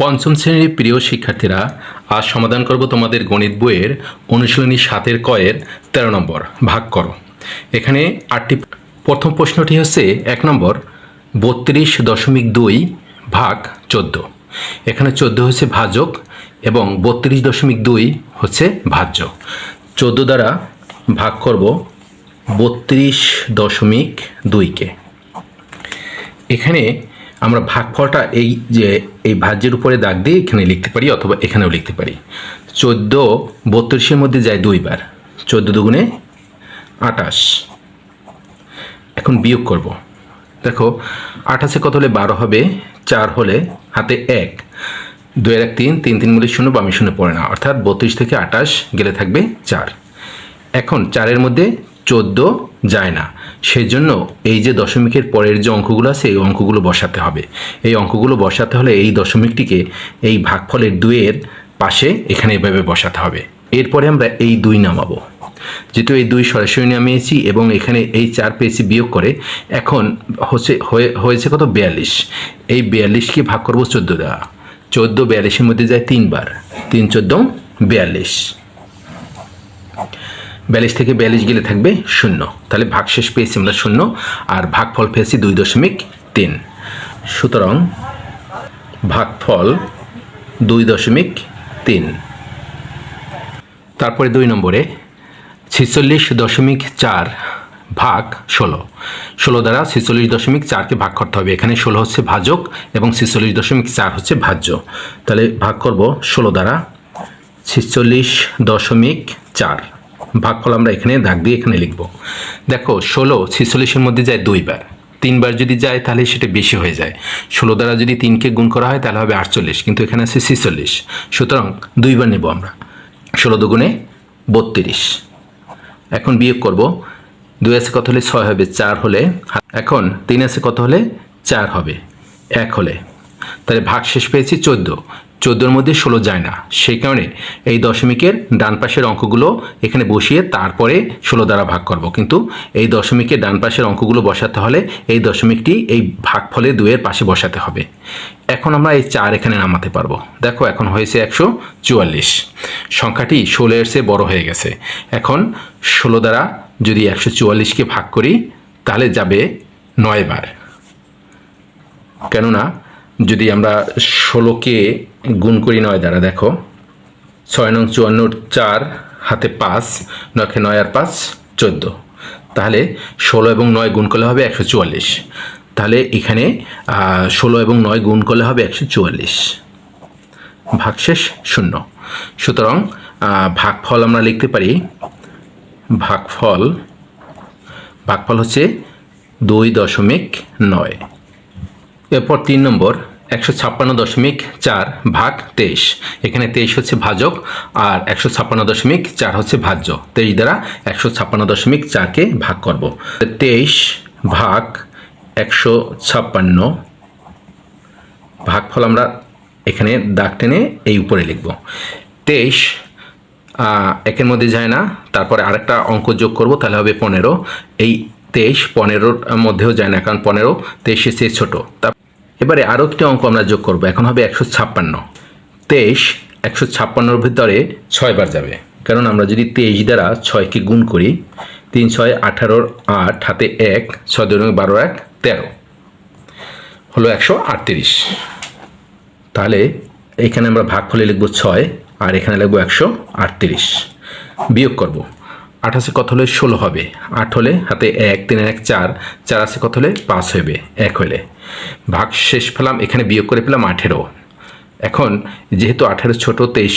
পঞ্চম শ্রেণির প্রিয় শিক্ষার্থীরা, আজ সমাধান করব তোমাদের গণিত বইয়ের অনুশীলনী সাতের কয়ের তেরো নম্বর, ভাগ করো। এখানে আটটি প্রথম প্রশ্নটি হচ্ছে এক নম্বর, বত্রিশ দশমিক দুই ভাগ চোদ্দ। এখানে চোদ্দ হচ্ছে ভাজক এবং বত্রিশ দশমিক দুই হচ্ছে ভাজ্য। চোদ্দ দ্বারা ভাগ করব বত্রিশ দশমিক দুইকে। এখানে আমরা ভাগফলটা এই যে, এই ভাজ্যের উপরে দাগ দিয়ে এখানে লিখতে পারি অথবা এখানেও লিখতে পারি। চোদ্দ বত্রিশের মধ্যে যায় দুইবার। চোদ্দ দুগুণে আটাশ এখন বিয়োগ করব। দেখো, আঠাশে কত হলে বারো হবে? চার হলে হাতে এক। দুই এক তিন তিন তিন মিলে শূন্য বামে শূন্য পড়ে না। অর্থাৎ বত্রিশ থেকে আটাশ গেলে থাকবে চার। এখন চারের মধ্যে চোদ্দ যায় না। সেই জন্য এই যে দশমিকের পরের যে অঙ্কগুলো আছে, এই অঙ্কগুলো বসাতে হবে। এই অঙ্কগুলো বসাতে হলে এই দশমিকটিকে এই ভাগফলের দুইয়ের পাশে এখানে এভাবে বসাতে হবে। এরপরে আমরা এই দুই নামাবো। যেহেতু এই দুই সরাসরি নামিয়েছি এবং এখানে এই চার পেয়েছি বিয়োগ করে, এখন হচ্ছে, হয়ে, হয়েছে কত? বিয়াল্লিশ। এই বিয়াল্লিশকে ভাগ করব চোদ্দ দেওয়া চোদ্দ বিয়াল্লিশের মধ্যে যায় তিনবার। তিন চোদ্দ, বিয়াল্লিশ। বিয়াল্লিশ থেকে ব্যালিশ গেলে থাকবে শূন্য। তাহলে ভাগশেষ পেয়েছি আমরা শূন্য, আর ভাগফল পেয়েছি দুই দশমিক তিন। সুতরাং ভাগফল দুই দশমিক তিন। তারপরে দুই নম্বরে ছিচল্লিশ দশমিক চার ভাগ ষোলো। ষোলো দ্বারা ছিচল্লিশ দশমিক চারকে ভাগ করতে হবে। এখানে ষোলো হচ্ছে ভাজক এবং ছিচল্লিশ দশমিক চার হচ্ছে ভাজ্য। তাহলে ভাগ করব ষোলো দ্বারা ছিচল্লিশ দশমিক চার। ভাগফল আমরা এখানে দাগ দিয়ে এখানে লিখব। দেখো, ষোলো ছিচল্লিশের মধ্যে যায় দুইবার তিনবার যদি যায়, তাহলে সেটা বেশি হয়ে যায়। ষোলো দ্বারা যদি তিনকে গুণ করা হয়, তাহলে হবে আটচল্লিশ, কিন্তু এখানে আছে ছিচল্লিশ। সুতরাং দুইবার নেব আমরা। ষোলো দুগুণে বত্রিশ। এখন বিয়োগ করব। দুই আছে কত হলে ছয় হবে? চার হলে এখন তিন আছে কত হলে চার হবে? এক হলে। তাহলে ভাগ শেষ পেয়েছি চোদ্দ। চোদ্দোর মধ্যে ষোলো যায় না। সেই কারণে এই দশমিকের ডান পাশের অঙ্কগুলো এখানে বসিয়ে তারপরে ষোলো দ্বারা ভাগ করব। কিন্তু এই দশমিকের ডান পাশের অঙ্কগুলো বসাতে হলে এই দশমিকটি এই ভাগফলে দুয়ের পাশে বসাতে হবে। এখন আমরা এই চার এখানে নামাতে পারব। দেখো এখন হয়েছে একশো চুয়াল্লিশ। সংখ্যাটি ষোলোর চেয়ে বড় হয়ে গেছে। এখন ষোলো দ্বারা যদি একশো চুয়াল্লিশকে ভাগ করি, তাহলে যাবে নয় বার। কেননা যদি আমরা ষোলোকে গুণ করি নয় দ্বারা, দেখো। ছয় নং চুয়ান্ন, চার, হাতে পাঁচ, নয়কে নয় আর পাঁচ, চোদ্দ। তাহলে ষোলো এবং নয় গুণ করলে হবে একশো চুয়াল্লিশ। তাহলে এখানে ষোলো এবং নয় গুণ করলে হবে একশো চুয়াল্লিশ। ভাগশেষ শূন্য। সুতরাং ভাগফল আমরা লিখতে পারি, ভাগফল ভাগফল হচ্ছে দুই দশমিক নয়। এরপর তিন নম্বর একশো ছাপ্পান্ন দশমিক চার ভাগ তেইশ। এখানে তেইশ হচ্ছে ভাজক আর একশো ছাপ্পান্ন দশমিক চার হচ্ছে ভাজ্য। তেইশ দ্বারা একশো ছাপ্পান্ন দশমিক চারকে ভাগ করব। তেইশ ভাগ একশো ছাপ্পান্ন ভাগফল আমরা এখানে দাগ টেনে এই উপরে লিখব। তেইশ একের মধ্যে যায় না, তারপরে আরেকটা অঙ্ক যোগ করব, তাহলে হবে পনেরো। এই তেইশ পনেরোর মধ্যেও যায় না, কারণ পনেরো তেইশের চেয়ে ছোটো। তা এবারে আরও একটি অঙ্ক আমরা যোগ করব। এখন হবে একশো ছাপ্পান্ন। তেইশ, একশো ছাপ্পান্নর ভিতরে ছয়বার যাবে। কারণ আমরা যদি তেইশ দ্বারা ছয়কে গুণ করি, তিন ছয় আঠারোর আট, হাতে এক, ছয় দুই বারো এক, তেরো। হলো একশো আটত্রিশ। তাহলে এখানে আমরা ভাগফলে লিখব ছয়, আর এখানে লিখব একশো আটত্রিশ। বিয়োগ করব। আঠাশে কত হলে ষোলো হবে। আট হলে হাতে এক, তিন এক, চার। চার আছে কত হলে পাঁচ হবে। এক হলে। ভাগ শেষ পেলাম, এখানে বিয়োগ করে পেলাম আঠেরো। এখন যেহেতু আঠেরো ছোটো, তেইশ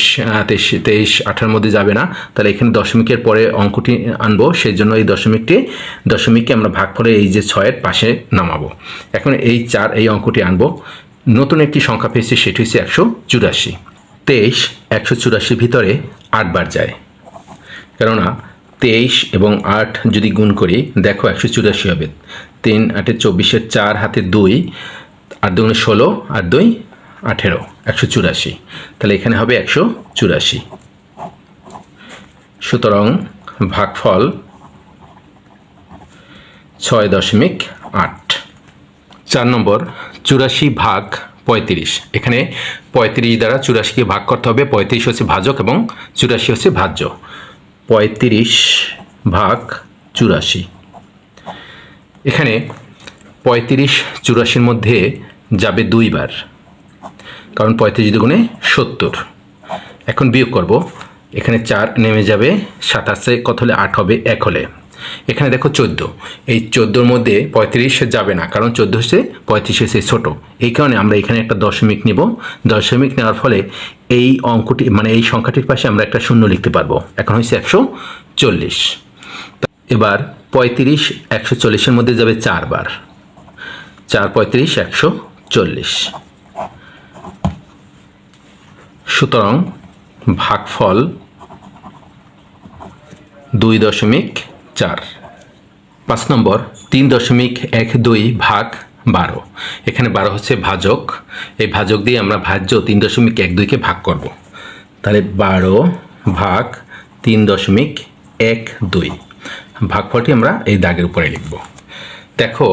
তেইশ তেইশ, আঠারোর মধ্যে যাবে না, তাহলে এখানে দশমিকের পরে অঙ্কটি আনব। সেই জন্য এই দশমিকটি, দশমিককে আমরা ভাগ করে এই যে ছয়ের পাশে নামাবো। এখন এই চার, এই অঙ্কটি আনব। নতুন একটি সংখ্যা পেয়েছি, সেটি হচ্ছে একশো চুরাশি। তেইশ, একশো চুরাশির ভিতরে আটবার যায়। কেননা তেইশ এবং আট যদি গুণ করি, দেখো একশো চুরাশি হবে। তিন আটে চব্বিশের চার, হাতে দুই, আর দুগুণে ষোলো, আর দুই আঠেরো, একশো চুরাশি। তাহলে এখানে হবে একশো চুরাশি। সুতরাং ভাগফল ছয় দশমিক আট। চার নম্বর, চুরাশি ভাগ পঁয়ত্রিশ। এখানে পঁয়ত্রিশ দ্বারা চুরাশিকে ভাগ করতে হবে। পঁয়ত্রিশ হচ্ছে ভাজক এবং চুরাশি হচ্ছে ভাজ্য। পঁয়ত্রিশ ভাগ চুরাশি। এখানে পঁয়ত্রিশ চুরাশির মধ্যে যাবে দুইবার। কারণ পঁয়ত্রিশ দুগুণে সত্তর। এখন বিয়োগ করব। এখানে চার নেমে যাবে, সাতাশে কত হলে আট হবে? এক হলে। এখানে দেখো চোদ্দ। এই চোদ্দোর মধ্যে পঁয়ত্রিশ যাবে না, কারণ চোদ্দ হচ্ছে পঁয়ত্রিশ হচ্ছে ছোটো। এই কারণে আমরা এখানে একটা দশমিক নিব। দশমিক নেওয়ার ফলে এই অঙ্কটি মানে এই সংখ্যাটির পাশে আমরা একটা শূন্য লিখতে পারব। এখন হচ্ছে একশো চল্লিশ। এবার পঁয়ত্রিশ একশো চল্লিশের মধ্যে যাবে চারবার। চার পঁয়ত্রিশ একশো চল্লিশ। সুতরাং ভাগফল দুই দশমিক চার। পাঁচ নম্বর, তিন দশমিক এক দুই ভাগ বারো। এখানে বারো হচ্ছে ভাজক। এই ভাজক দিয়ে আমরা ভাজ্য তিন দশমিক এক দুইকে ভাগ করব। তাহলে বারো ভাগ তিন দশমিক এক দুই। ভাগফলটি আমরা এই দাগের উপরে লিখব। দেখো,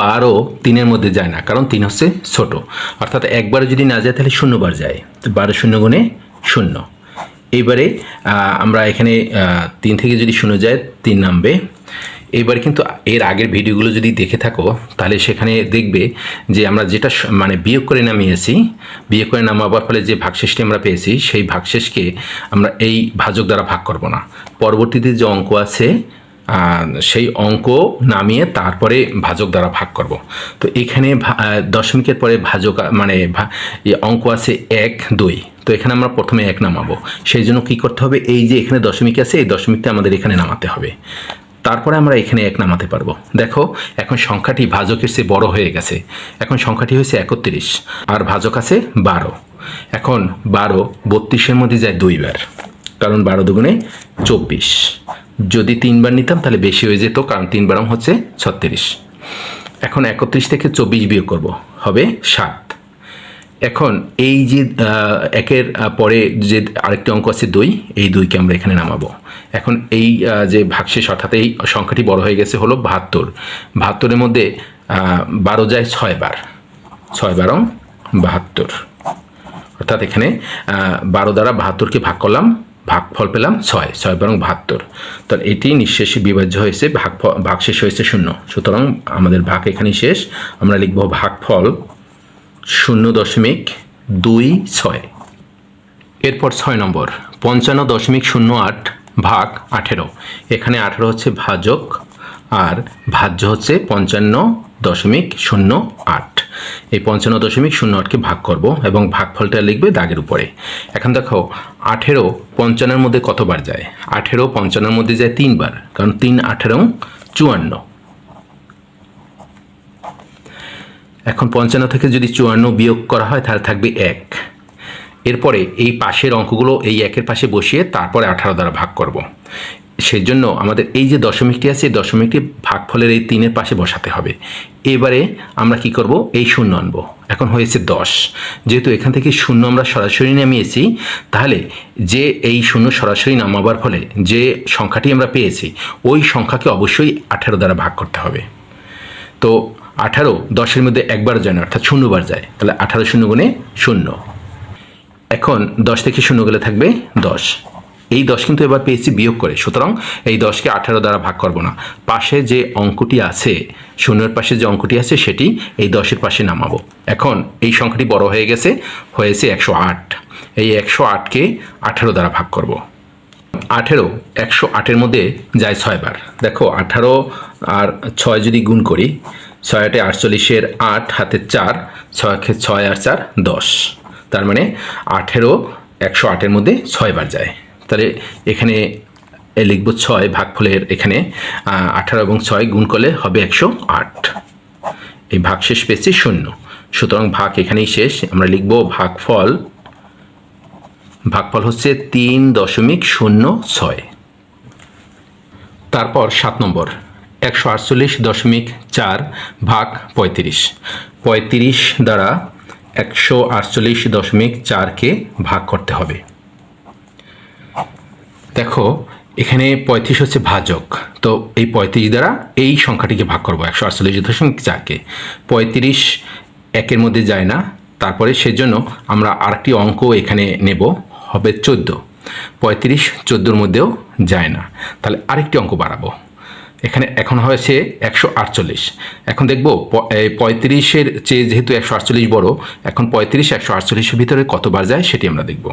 বারো তিনের মধ্যে যায় না, কারণ তিন হচ্ছে ছোট। অর্থাৎ একবার যদি না যায়, তাহলে শূন্যবার যায়। তো বারো শূন্য গুণে শূন্য। এইবারে আমরা এখানে তিন থেকে যদি শূন্য যায়, তিন নামবে। এবারে কিন্তু এর আগের ভিডিওগুলো যদি দেখে থাকো, তাহলে সেখানে দেখবে যে আমরা যেটা মানে বিয়োগ করে নামিয়েছি, বিয়োগ করে নামাবার ফলে যে ভাগশেষটি আমরা পেয়েছি, সেই ভাগশেষকে আমরা এই ভাজক দ্বারা ভাগ করব না। পরবর্তীতে যে অঙ্ক আছে সেই অঙ্ক নামিয়ে তারপরে ভাজক দ্বারা ভাগ করব। তো এখানে দশমিকের পরে ভাজক মানে অঙ্ক আছে এক, দুই। তো এখানে আমরা প্রথমে এক নামাবো। সেই জন্য কী করতে হবে? এই যে এখানে দশমিক আছে, এই দশমিকটা আমাদের এখানে নামাতে হবে। তারপরে আমরা এখানে এক নামাতে পারব। দেখো, এখন সংখ্যাটি ভাজকের চেয়ে বড় হয়ে গেছে। এখন সংখ্যাটি হয়েছে একত্রিশ, আর ভাজক আছে বারো। এখন বারো বত্রিশের মধ্যে যায় দুইবার, কারণ বারো দুগুণে চব্বিশ। যদি তিনবার নিতাম তাহলে বেশি হয়ে যেত, কারণ তিন বারং হচ্ছে ছত্রিশ। এখন একত্রিশ থেকে চব্বিশ বিয়োগ করব, হবে সাত। এখন এই যে একের পরে যে আরেকটি অঙ্ক আছে দুই, এই দুইকে আমরা এখানে নামাবো। এখন এই যে ভাগশেষ অর্থাৎ এই সংখ্যাটি বড় হয়ে গেছে হলো বাহাত্তর। বাহাত্তরের মধ্যে বারো যায় ছয় বার। ছয় বারং বাহাত্তর। অর্থাৎ এখানে বারো দ্বারা বাহাত্তরকে ভাগ করলাম, ভাগফল পেলাম ছয় ছয় বরং বাহাত্তর। তাহলে এটি নিঃশেষে বিভাজ্য হয়েছে ভাগ ভাগশেষ হয়েছে শূন্য। সুতরাং আমাদের ভাগ এখানেই শেষ, আমরা লিখব ভাগফল শূন্য দশমিক দুই ছয়। এরপর ছয় নম্বর, পঞ্চান্ন দশমিক শূন্য আট ভাগ আঠেরো। এখানে আঠেরো হচ্ছে ভাজক, আর ভাজ্য হচ্ছে পঞ্চান্ন দশমিক শূন্য আট। এই পঞ্চান্ন দশমিক শূন্য আটকে ভাগ করব এবং ভাগফলটা লিখবে দাগের উপরে। এখন দেখো, আঠেরো পঞ্চান্নের মধ্যে কতবার যায়? আঠেরো পঞ্চান্নের মধ্যে যায় তিনবার, কারণ তিন আঠেরো চুয়ান্ন। এখন পঞ্চান্ন থেকে যদি চুয়ান্ন বিয়োগ করা হয়, তাহলে থাকবে এক। এরপরে এই পাশের অঙ্কগুলো এই একের পাশে বসিয়ে তারপরে আঠারো দ্বারা ভাগ করব। সেই জন্য আমাদের এই যে দশমিকটি আছে, এই দশমিকটি ভাগফলের এই তিনের পাশে বসাতে হবে। এবারে আমরা কি করব? এই শূন্য আনব। এখন হয়েছে দশ। যেহেতু এখান থেকে শূন্য আমরা সরাসরি নামিয়েছি, তাহলে যে এই শূন্য সরাসরি নামাবার ফলে যে সংখ্যাটি আমরা পেয়েছি, ওই সংখ্যাকে অবশ্যই আঠারো দ্বারা ভাগ করতে হবে। তো আঠারো, দশের মধ্যে একবার যায় না, অর্থাৎ শূন্যবার যায়। তাহলে আঠারো শূন্য গুণে শূন্য। এখন দশ থেকে শূন্য গেলে থাকবে দশ। এই দশ কিন্তু এবার পেয়েছি বিয়োগ করে। সুতরাং এই দশকে আঠারো দ্বারা ভাগ করব না। পাশে যে অঙ্কটি আছে, শূন্যের পাশে যে অঙ্কটি আছে, সেটি এই দশের পাশে নামাবো। এখন এই সংখ্যাটি বড় হয়ে গেছে, হয়েছে একশো আট। এই একশো আটকে আঠারো দ্বারা ভাগ করব। আঠেরো, একশো আটের মধ্যে যায় ছয়বার। দেখো, আঠারো আর ছয় যদি গুণ করি, ছয় আটে আটচল্লিশের আট, হাতে চার, ছয় ছয় আর চার, দশ। তার মানে আঠেরো, একশো আটের মধ্যে ছয়বার যায়। তাহলে এখানে লিখব ছয়, ভাগফলের এখানে আঠারো এবং ছয় গুণ করলে হবে একশো আট। এই ভাগ শেষ পেয়েছি শূন্য। সুতরাং ভাগ এখানেই শেষ। আমরা লিখব ভাগফল ভাগফল হচ্ছে তিন দশমিক শূন্য ছয়। তারপর সাত নম্বর, একশো আটচল্লিশ দশমিক চার ভাগ পঁয়ত্রিশ। পঁয়ত্রিশ দ্বারা একশো আটচল্লিশ দশমিক চারকে ভাগ করতে হবে। দেখো, এখানে পঁয়ত্রিশ হচ্ছে ভাজক, তো এই পঁয়ত্রিশ দ্বারা এই সংখ্যাটিকে ভাগ করব, একশো আটচল্লিশ দশমিক চারকে। পঁয়ত্রিশ একের মধ্যে যায় না, তারপরে সেজন্য আমরা আরেকটি অঙ্ক এখানে নেব। হবে চোদ্দ। পঁয়ত্রিশ চোদ্দোর মধ্যেও যায় না। তাহলে আরেকটি অঙ্ক বাড়াবো। এখানে এখন হয়েছে একশো আটচল্লিশ। এখন দেখব পঁয়ত্রিশের চেয়ে যেহেতু একশো আটচল্লিশ বড়, এখন পঁয়ত্রিশ একশো আটচল্লিশের ভিতরে কতবার যায় সেটি আমরা দেখব।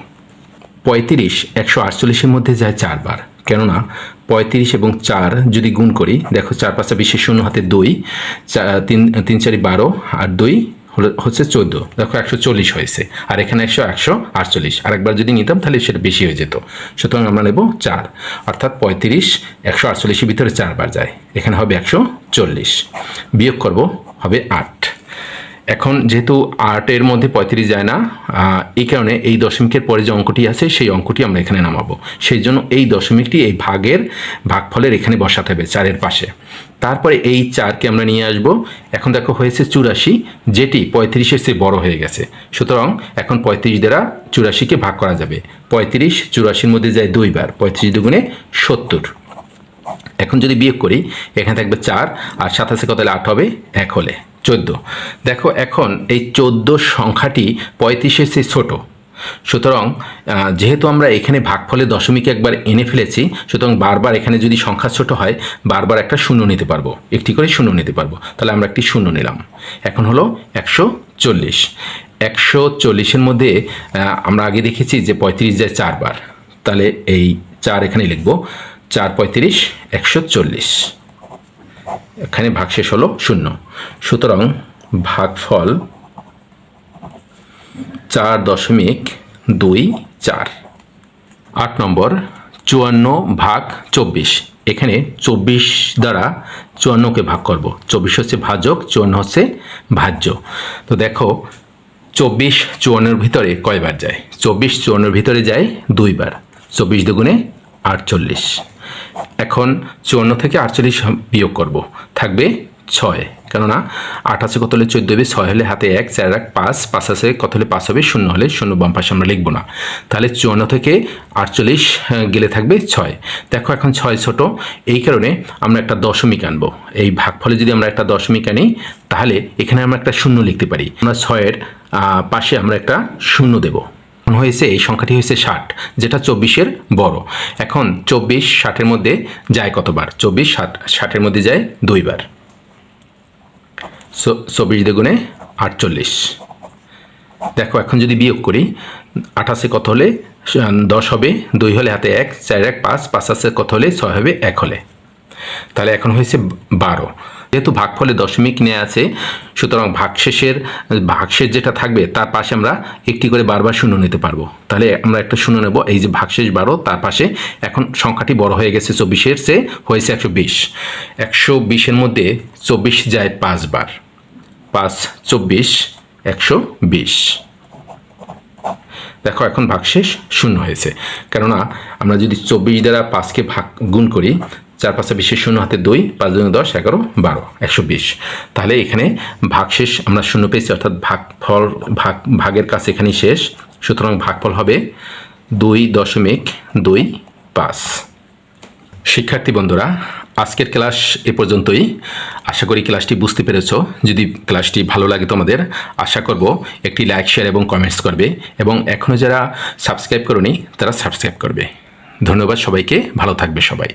পঁয়ত্রিশ একশো আটচল্লিশের মধ্যে যায় চারবার। কেননা পঁয়ত্রিশ এবং চার যদি গুণ করি, দেখো চার পাঁচটা বিশেষ শূন্য হাতে দুই তিন তিন চারি বারো আর দুই হচ্ছে চোদ্দ। দেখো একশো চল্লিশ হয়েছে, আর এখানে একশো একশো আটচল্লিশ। আর একবার যদি নিতাম তাহলে সেটা বেশি হয়ে যেত। সুতরাং আমরা নেব চার, অর্থাৎ পঁয়ত্রিশ, একশো আটচল্লিশের ভিতরে চারবার যায়। এখানে হবে একশো চল্লিশ। বিয়োগ করব, হবে আট। এখন যেহেতু আটের মধ্যে পঁয়ত্রিশ যায় না এই কারণে এই দশমিকের পরে যে অঙ্কটি আছে, সেই অঙ্কটি আমরা এখানে নামাবো। সেই জন্য এই দশমিকটি এই ভাগের, ভাগফলের এখানে বসাতে হবে চারের পাশে। তারপরে এই চারকে আমরা নিয়ে আসব। এখন দেখো হয়েছে চুরাশি, যেটি পঁয়ত্রিশের চেয়ে বড় হয়ে গেছে। সুতরাং এখন পঁয়ত্রিশ দ্বারা চুরাশিকে ভাগ করা যাবে। পঁয়ত্রিশ, চুরাশির মধ্যে যায় দুইবার, পঁয়ত্রিশ দুগুণে সত্তর। এখন যদি বিয়োগ করি, এখানে থাকবে চার, আর সাতাশে কত হলে? আট হবে, এক হলে। চোদ্দ। দেখো এখন এই চোদ্দ সংখ্যাটি পঁয়ত্রিশের চেয়ে ছোট। সুতরাং যেহেতু আমরা এখানে ভাগফলে দশমিক একবার এনে ফেলেছি, সুতরাং বারবার এখানে যদি সংখ্যা ছোট হয়, বারবার একটা শূন্য নিতে পারব। একটি করে শূন্য নিতে পারব। তাহলে আমরা একটি শূন্য নিলাম। এখন হলো একশো চল্লিশ। একশো চল্লিশের মধ্যে আমরা আগে দেখেছি যে পঁয়ত্রিশ যায় চারবার। তাহলে এই চার এখানে লিখব। চার পঁয়ত্রিশ, একশো চল্লিশ। এখানে ভাগশেষ হলো শূন্য। সুতরাং ভাগফল চার দশমিক দুই চার। আট নম্বর, চুয়ান্ন ভাগ চব্বিশ। এখানে চব্বিশ দ্বারা চুয়ান্নকে ভাগ করব। চব্বিশ হচ্ছে ভাজক, চুয়ান্ন হচ্ছে ভাজ্য। তো দেখো, চব্বিশ চুয়ান্নর ভিতরে কয়বার যায়? চব্বিশ চুয়ান্নর ভিতরে যায় দুইবার। চব্বিশ দুগুণে আটচল্লিশ। এখন চুয়ান্ন থেকে আটচল্লিশ বিয়োগ করব। থাকবে ছয়। কেননা, আট আছে কত হলে চোদ্দ হবে? ছয় হলে হাতে এক, চার এক, পাঁচ পাঁচ আছে কত হলে পাঁচ হবে? শূন্য হলে শূন্য বাম পাশে আমরা লিখব না। তাহলে চুয়ান্ন থেকে আটচল্লিশ গেলে থাকবে ছয়। দেখো এখন ছয় ছোট। এই কারণে আমরা একটা দশমিক আনব। এই ভাগফলে যদি আমরা একটা দশমিক আনি, তাহলে এখানে আমরা একটা শূন্য লিখতে পারি। আমরা ছয়ের পাশে আমরা একটা শূন্য দেবো। হয়েছে? এই সংখ্যাটি হয়েছে ষাট, যেটা চব্বিশের বড়। এখন চব্বিশ, ষাটের মধ্যে যায় কতবার? চব্বিশ, ষাট, ষাটের মধ্যে যায় দুইবার। চব্বিশ দ্বিগুণে আটচল্লিশ। দেখো, এখন যদি বিয়োগ করি, আঠাশে কত হলে দশ হবে, দুই হলে হাতে এক, চার এক পাঁচ পাঁচ আছে কত হলে, ছয় হবে, এক হলে। তাহলে এখন হয়েছে বারো। যেহেতু ভাগফলে দশমিক নেওয়া আছে, সুতরাং ভাগশেষের, ভাগশেষ যেটা থাকবে, তার পাশে আমরা একটি করে বারবার শূন্য নিতে পারব। তাহলে আমরা একটা শূন্য নেব, এই যে ভাগশেষ বারো, তার পাশে এখন সংখ্যাটি বড় হয়ে গেছে, চব্বিশের চেয়ে হয়েছে একশো বিশ। একশো বিশের মধ্যে চব্বিশ যায় পাঁচবার। পাঁচ, চব্বিশ, একশো বিশ। দেখো, এখন ভাগশেষ শূন্য হয়েছে। কেননা, আমরা যদি চব্বিশ দ্বারা পাঁচকে ভাগ গুণ করি, চার পাঁচটা বিশেষ শূন্য, হাতে দুই, পাঁচ দুই দশ, এগারো, বারো, একশো বিশ। তাহলে এখানে ভাগশেষ আমরা শূন্য পেয়েছি, অর্থাৎ ভাগফল ভাগ, ভাগের কাছে এখানেই শেষ। সুতরাং ভাগফল হবে দুই দশমিক দুই পাঁচ। শিক্ষার্থী বন্ধুরা আজকের ক্লাস এ পর্যন্তই। আশা করি ক্লাসটি বুঝতে পেরেছ। যদি ক্লাসটি ভালো লাগে তোমাদের, আশা করব একটি লাইক শেয়ার এবং কমেন্টস করবে এবং এখনও যারা সাবস্ক্রাইব করনি, তারা সাবস্ক্রাইব করবে। ধন্যবাদ সবাইকে। ভালো থাকবে সবাই।